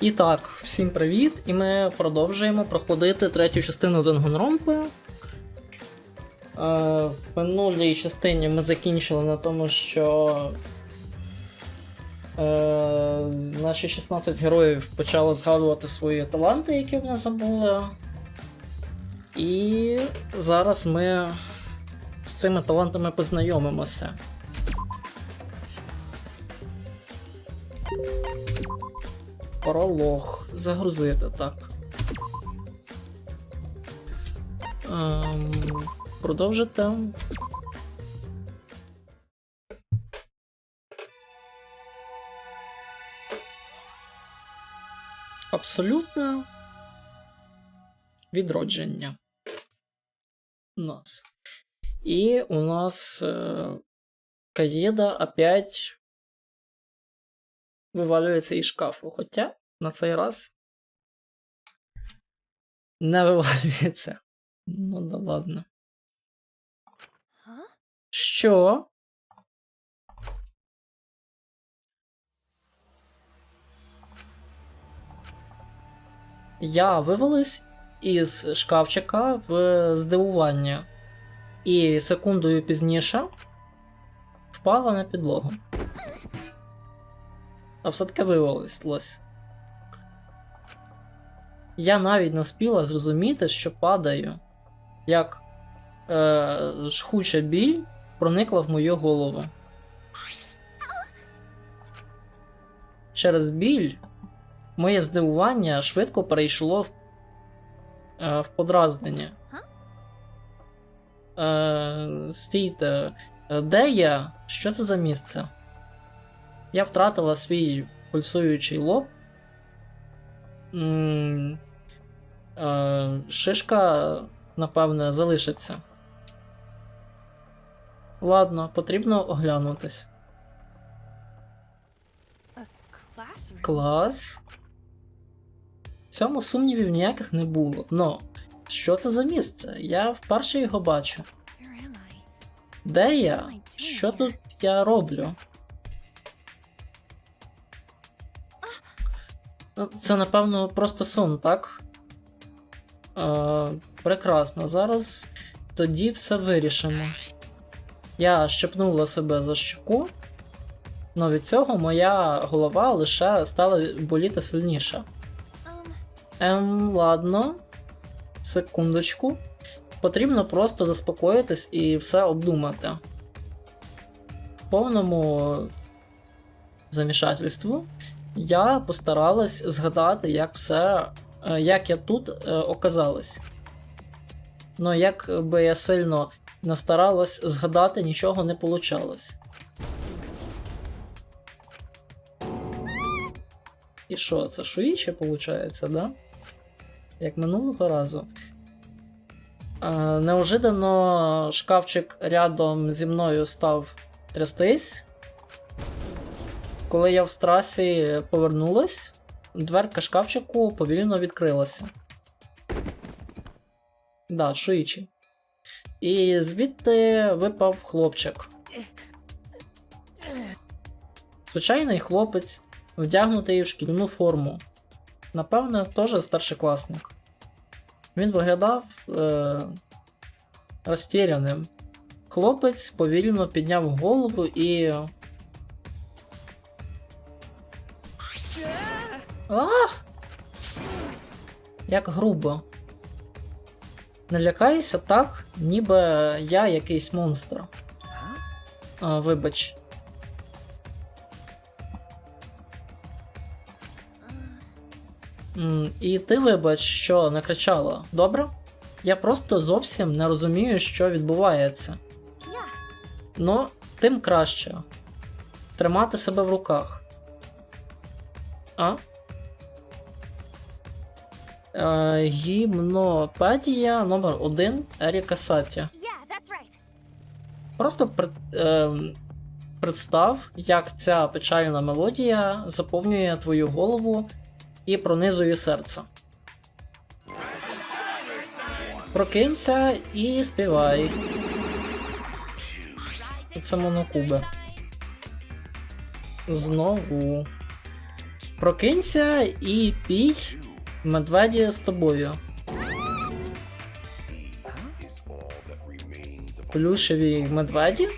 І так, всім привіт! І ми продовжуємо проходити третю частину Данганромпи. Е, в минулій частині ми закінчили на тому, що е, наші 16 героїв почали згадувати свої таланти, які вони забули. І зараз ми з цими талантами познайомимося. Пролог. Загрузити, так. Ем, продовжити. Абсолютне відродження. У нас. І у нас е, Каїда опять вивалюється із шкафу. Хоча на цей раз не вивалюється. Ну да ладно. Що? Я вивелась із шкафчика в здивування. І секундою пізніше впала на підлогу. А все-таки вивалилась. Я навіть не спіла зрозуміти, що падаю, як е, жхуча біль проникла в мою голову. Через біль моє здивування швидко перейшло в, е, в подразнення. Е, стійте, е, де я? Що це за місце? Я втратила свій пульсуючий лоб. М, е, Шишка, напевне, залишиться. Ладно, потрібно оглянутись. Клас. В цьому сумнівів ніяких не було. Но, що це за місце? Я вперше його бачу. Де я? Що тут я роблю? Це, напевно, просто сон, так? Е, прекрасно. Зараз тоді все вирішимо. Я щепнула себе за щоку, але від цього моя голова лише стала боліти сильніше. Ем, ладно. Секундочку. Потрібно просто заспокоїтись і все обдумати. В повному замішательству я постаралась згадати, як все. е, як я тут е, оказалась. Ну, як би я сильно не старалась згадати, нічого не получалось. І що, це шуїче, виходить, да? Як минулого разу. Е, неожиданно шкафчик рядом зі мною став трястись. Коли я в страсі повернулась, дверка шкафчику повільно відкрилася. Да, Шуїчі. І звідти випав хлопчик. Звичайний хлопець, вдягнутий в шкільну форму. Напевне, теж старшокласник. Він виглядав е- розтіряним. Хлопець повільно підняв голову і. А! Як грубо. Не лякайся так, ніби я якийсь монстр. А, вибач. І ти вибач, що накричала, добре? Я просто зовсім не розумію, що відбувається. Ну, тим краще. Тримати себе в руках. А? Гімнопедія номер 1 Еріка Саті. Просто пред, е, представ, як ця печальна мелодія заповнює твою голову і пронизує серце. Прокинься і співай. Це монокубе. Знову. Прокинься і пій медведі з тобою. Плюшеві медведі?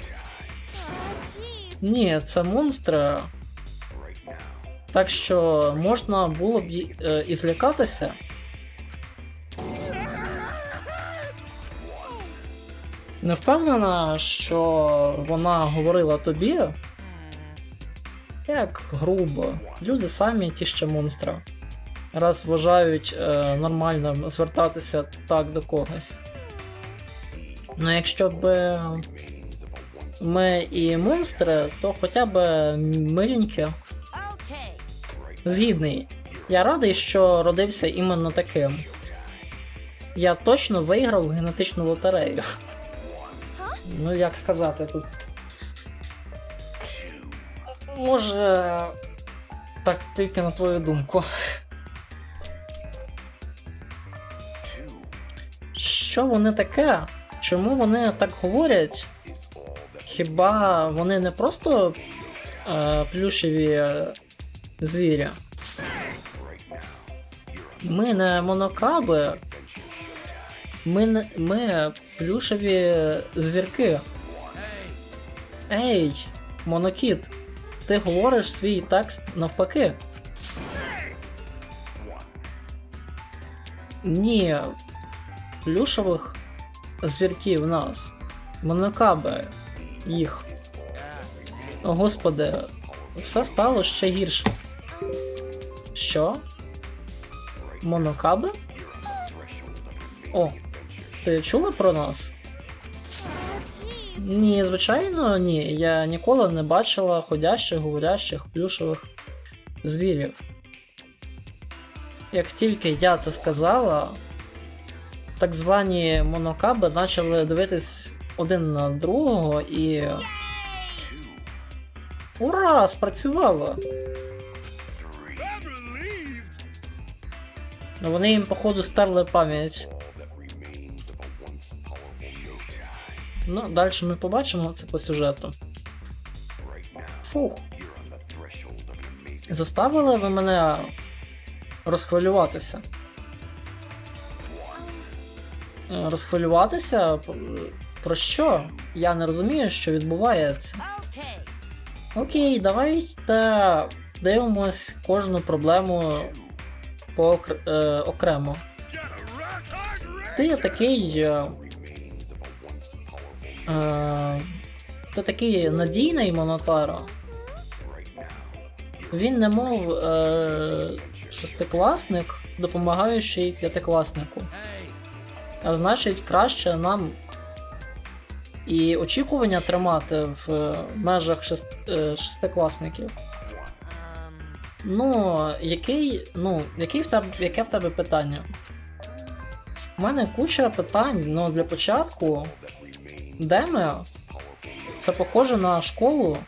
Ні, це монстри. Так що можна було б е, і злякатися. Не впевнена, що вона говорила тобі. Як грубо. Люди самі ті ще монстри. Раз вважають е, нормальним звертатися так до когось. Ну, якщо б е, ми і монстри, то хоча б миленькі. Згідний. Я радий, що родився іменно таким. Я точно виграв генетичну лотерею. Ну, як сказати тут. Може. Так тільки на твою думку. Що вони таке? Чому вони так говорять? Хіба вони не просто е, плюшеві звірі? Ми не монокраби. Ми, не, ми плюшеві звірки. Ей, монокіт, ти говориш свій текст навпаки. Ні, плюшевих звірків нас. Монокаби їх. О, господи, все стало ще гірше. Що? Монокаби? О, ти чула про нас? Ні, звичайно, ні. Я ніколи не бачила ходящих, говорящих, плюшевих звірів. Як тільки я це сказала, так звані монокаби почали дивитись один на другого і. Ура! Спрацювало! Ну, Вони їм, походу, стерли пам'ять. Ну, далі ми побачимо це по сюжету. Фух. Заставили ви мене розхвилюватися. Розхвилюватися? Про що? Я не розумію, що відбувається. Окей, давайте дивимось кожну проблему по окр- е, окремо. Ти такий. Е, е, ти такий надійний Монотаро. Він немов е, шестикласник, допомагаючий п'ятикласнику. А значить, краще нам і очікування тримати в е, межах е, шестикласників. Ну, який, ну, який в тебе, яке в тебе питання? У мене куча питань, ну для початку. Де ми? Це похоже на школу.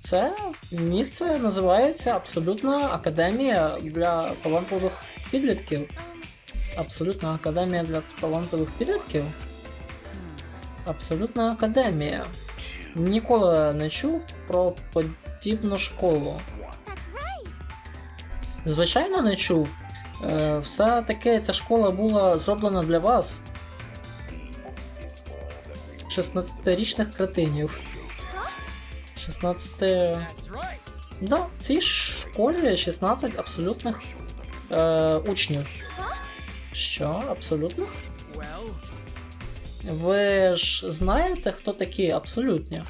Це місце називається Абсолютна академія для талантливих підлітків. Абсолютна академія для талантливих підлітків. Абсолютна академія. Ніколи не чув про подібну школу. Звичайно, не чув. Е, все-таки ця школа була зроблена для вас. 16-річних кретинів. 16. Да, в цій школі 16 абсолютних е, учнів. Що? Абсолютних? Ви ж знаєте, хто такі абсолютні?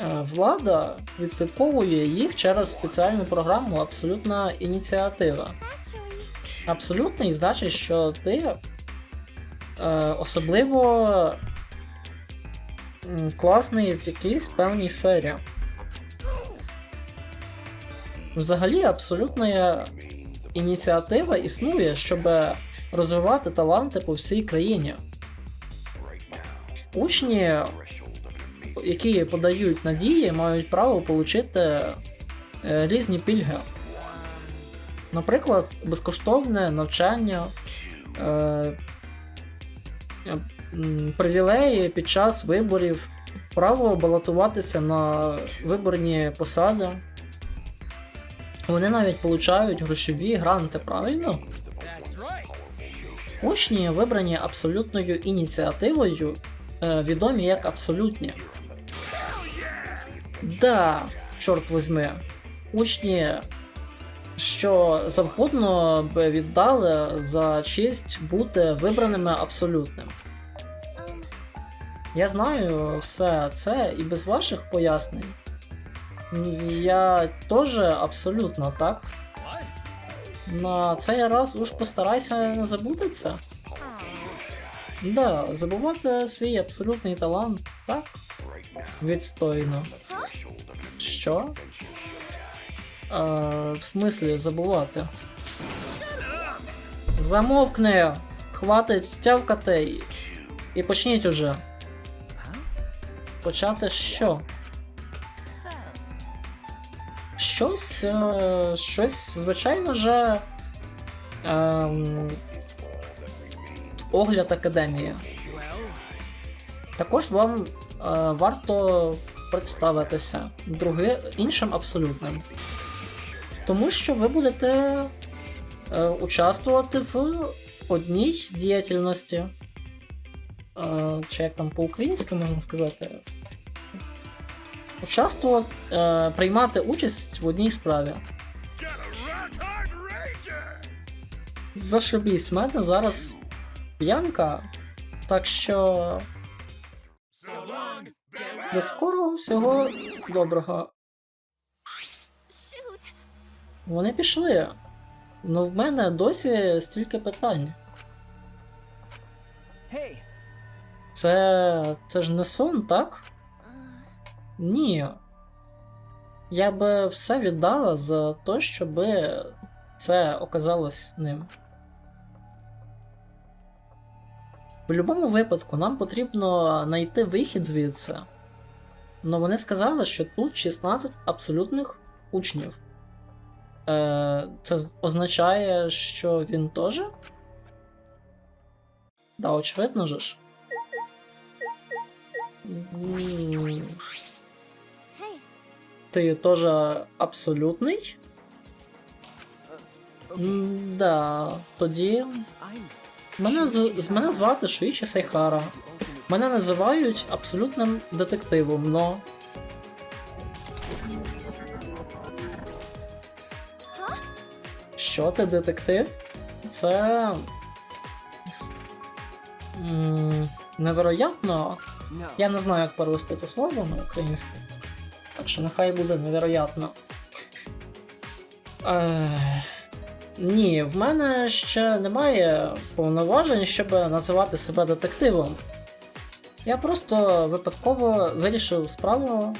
Е, Влада відслідковує їх через спеціальну програму Абсолютна ініціатива. Абсолютний значить, що ти е, особливо класний в якійсь певній сфері. Взагалі, абсолютна ініціатива існує, щоб розвивати таланти по всій країні. Учні, які подають надії, мають право отримати е, різні пільги. Наприклад, безкоштовне навчання, е, привілеї під час виборів право балотуватися на виборні посади. Вони навіть получають грошові гранти, правильно? Учні вибрані абсолютною ініціативою, е, відомі як абсолютні. Да, чорт возьми. Учні, що завгодно би віддали за честь бути вибраними абсолютним. Я знаю все це і без ваших пояснень. Я теж абсолютно так. На цей раз уж постарайся не забути це. Да, забувати свій абсолютний талант, так? Відстойно. Що? Е, в смислі забувати. Замовкни! Хватить тявкати і почніть уже. Почати що? Щось. Е, щось, звичайно же. Ем, огляд академії. Також вам е, варто представитися други, іншим абсолютним. Тому що ви будете е, участвувати в одній діяльності. Е, чи як там по-українськи можна сказати. Участвувати, е, приймати участь в одній справі. Зашибісь, в мене зараз п'янка, так що. До скорого всього доброго. Вони пішли. Ну в мене досі стільки питань. Це. це ж не сон, так? Ні. Я би все віддала за те, щоб це оказалось ним. В будь-якому випадку нам потрібно знайти вихід звідси. Но вони сказали, що тут 16 абсолютних учнів. Е, це означає, що він теж? Да, очевидно ж. Теж абсолютний? М, Да, тоді. Мене, з, мене звати Шуїчі Сайхара. Мене називають абсолютним детективом, но. Що ти детектив? Це. с- м, Невероятно. Я не знаю, як перевести це слово на українську. Так що нехай буде невероятно. Е, ні, в мене ще немає повноважень, щоб називати себе детективом. Я просто випадково вирішив справу,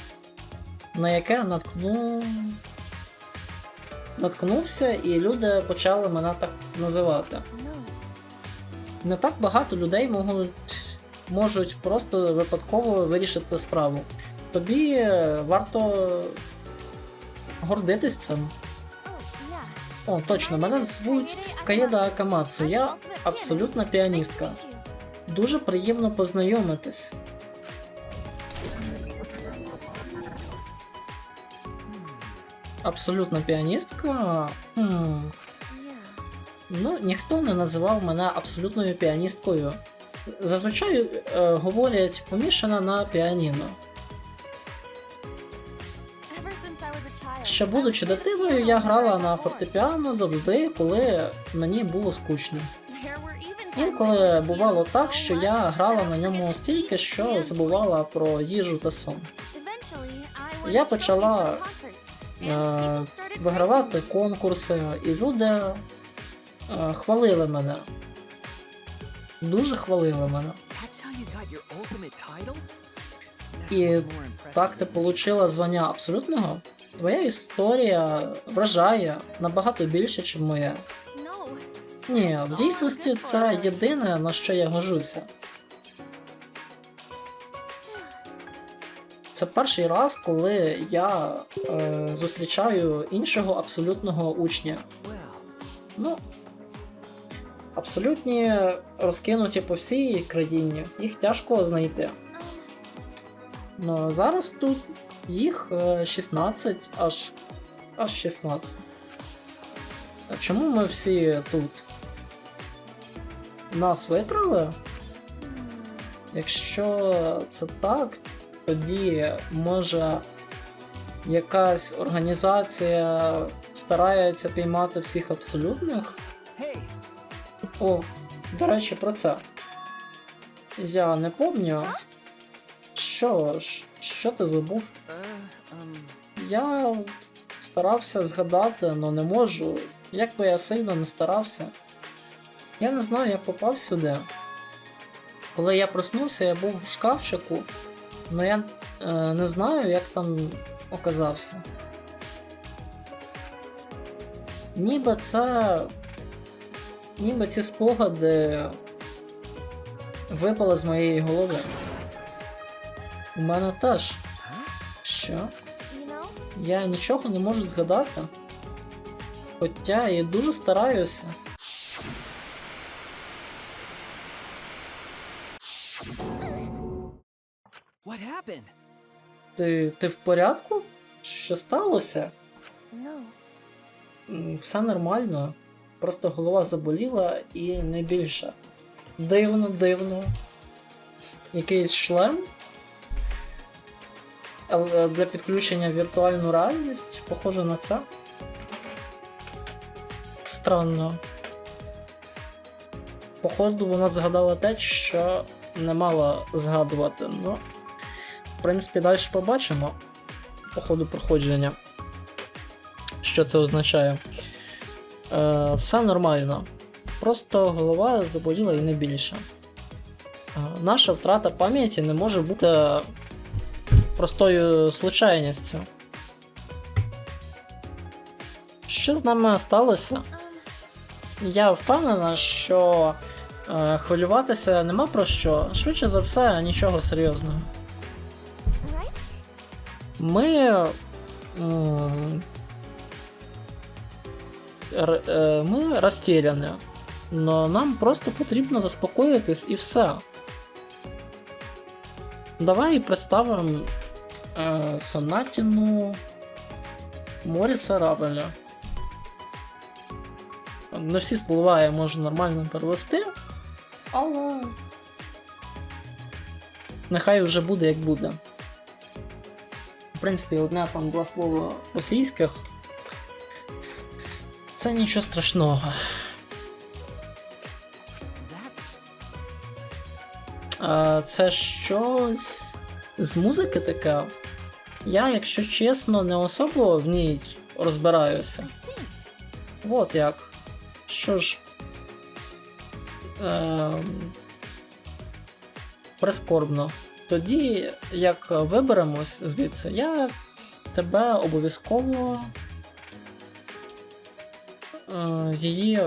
на яке наткну... наткнувся, і люди почали мене так називати. Не так багато людей можуть, можуть просто випадково вирішити справу. Тобі е, варто гордитись цим. О, точно, мене звуть Каєда Акамацу. Я абсолютна піаністка. Дуже приємно познайомитись. Абсолютна піаністка. Хм. Ну, ніхто не називав мене абсолютною піаністкою. Зазвичай е, говорять помішана на піаніно. Ще будучи дитиною, я грала на фортепіано завжди, коли мені було скучно. Інколи бувало так, що я грала на ньому стільки, що забувала про їжу та сон. Я почала, Е, вигравати конкурси, і люди е, хвалили мене. Дуже хвалили мене. І Так ти отримала звання абсолютного? Твоя історія вражає набагато більше, ніж моя. Ні, в дійсності це єдине, на що я гожуся. Це перший раз, коли я е, зустрічаю іншого абсолютного учня. Ну, абсолютні розкинуті по всій країні, їх тяжко знайти. Ну, зараз тут їх е, 16, аж, аж 16. А чому ми всі тут? Нас викрали? Якщо це так, тоді може якась організація старається піймати всіх абсолютних. О, до речі, про це. Я не пам'ятаю. Що ж, що ти забув? Я старався згадати, але не можу. Як би я сильно не старався. Я не знаю, як попав сюди. Коли я проснувся, я був в шкафчику, але я е, не знаю, як там оказався. Ніби це. Ніби ці спогади випали з моєї голови. У мене теж. Що? Я нічого не можу згадати. Хоча я дуже стараюся. What happened? Ти, ти в порядку? Що сталося? no. Все нормально. Просто голова заболіла і не більше. Дивно, дивно. Якийсь шлем. Але Для підключення віртуальну реальність, похоже на це. Странно. Походу, вона згадала те, що не мала згадувати. Ну, в принципі, далі побачимо по ходу проходження. Що це означає? Е, все нормально. Просто голова заболіла і не більше. Е, наша втрата пам'яті не може бути простою случайністю. Що з нами сталося? Я впевнена, що е, хвилюватися нема про що. Швидше за все, нічого серйозного. Ми. р- е, Ми розтіряні. Но нам просто потрібно заспокоїтись і все. Давай представимо е, сонатіну Моріса Равеля. Не всі слова я можу нормально перевести, але. Нехай вже буде як буде. В принципі, одне там два слова російських. Це нічого страшного. Це щось з музики таке. Я, якщо чесно, не особо в ній розбираюся. От як. Що ж. Ем, прискорбно. Тоді, як виберемось звідси, я тебе обов'язково е, її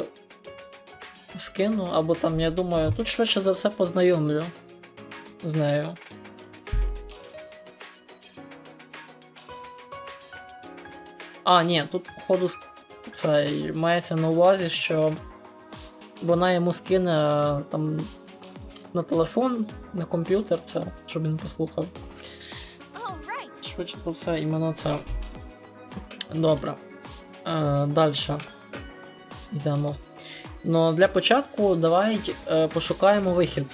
скину, або там, я думаю, тут швидше за все познайомлю з нею. А, ні, тут, походу, це мається на увазі, що вона йому скине е, там на телефон, на комп'ютер, це, щоб він послухав. Швидше за все, іменно це. Добре. Е, Далі. Йдемо. Ну, для початку давай е, пошукаємо вихід.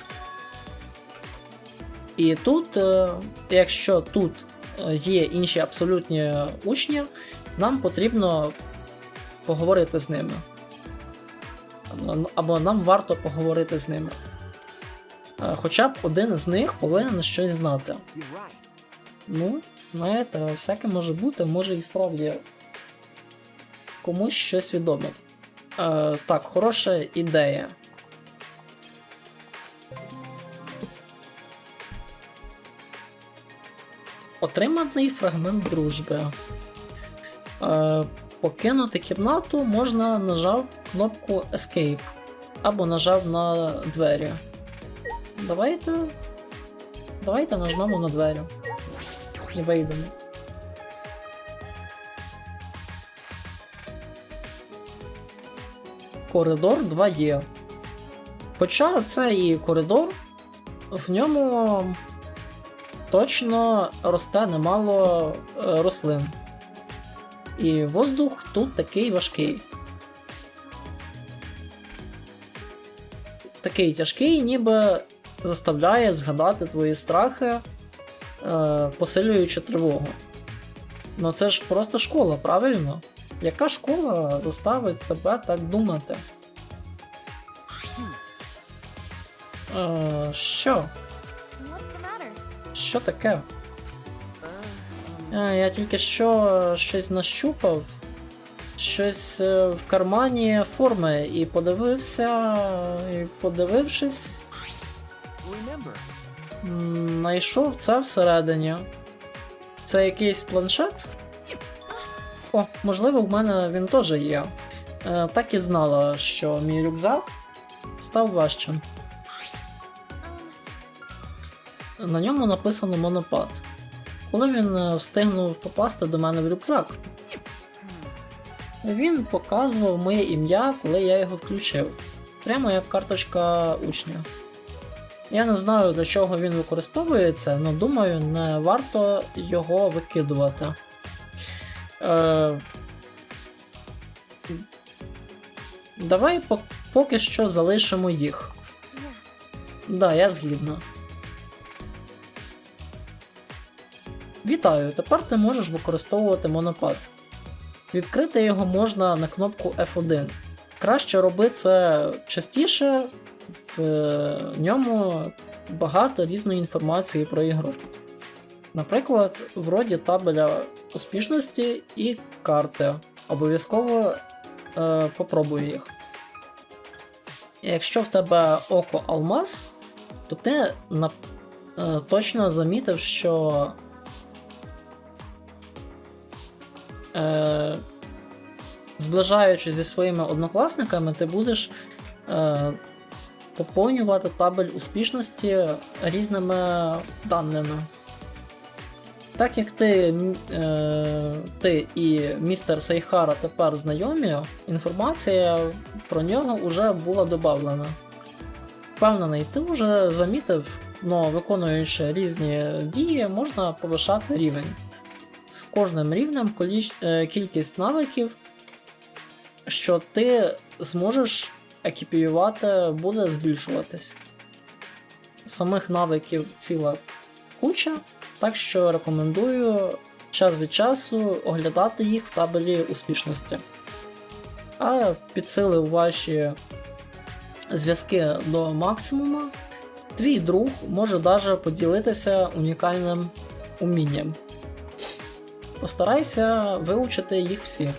І тут, е, якщо тут е, є інші абсолютні учні, нам потрібно поговорити з ними. Або- нам варто поговорити з ними. Е, Хоча б один з них повинен щось знати. Ну, знаєте, всяке може бути, може і справді комусь щось відомо. Е, так, хороша ідея. Отриманий фрагмент дружби. Е, покинути кімнату можна нажав кнопку Escape або нажав на двері. Давайте. Давайте нажмемо на двері і вийдемо. Коридор 2Е. Хоча це і коридор, в ньому точно росте немало е, рослин. І воздух тут такий важкий. Такий тяжкий, ніби заставляє згадати твої страхи, е, посилюючи тривогу. Ну це ж просто школа, правильно? Яка школа заставить тебе так думати? Е, що? Що таке? Я тільки що щось нащупав, щось е, в кармані форми і подивився, і подивившись, знайшов це всередині. Це якийсь планшет? О, можливо, в мене він теж є. Е, так і знала, що мій рюкзак став важчим. На ньому написано монопад. Коли він е, встигнув попасти до мене в рюкзак, він показував моє ім'я, коли я його включив. Прямо як карточка учня. Я не знаю, для чого він використовується, але думаю, не варто його викидувати. Е... Давай поки що залишимо їх. yeah. Да, я згідна. Вітаю! Тепер ти можеш використовувати монопад. Відкрити його можна на кнопку F1. Краще роби це частіше, в е, ньому багато різної інформації про ігру. Наприклад, вроді табеля успішності і карти. Обов'язково е, попробуй їх. Якщо в тебе око алмаз, то ти на, е, точно замітив, що е, зближаючись зі своїми однокласниками, ти будеш е, поповнювати табель успішності різними даними. Так як ти, е, ти і містер Сейхара тепер знайомі, інформація про нього вже була додавлена. Впевнений, ти вже замітив, но виконуючи різні дії, можна повишати рівень. З кожним рівнем е, кількість навиків, що ти зможеш екіпіювати, буде збільшуватись. Самих навиків ціла куча, так що рекомендую час від часу оглядати їх в табелі успішності. А підсилив ваші зв'язки до максимуму, твій друг може даже поділитися унікальним умінням. Постарайся вивчити їх всі.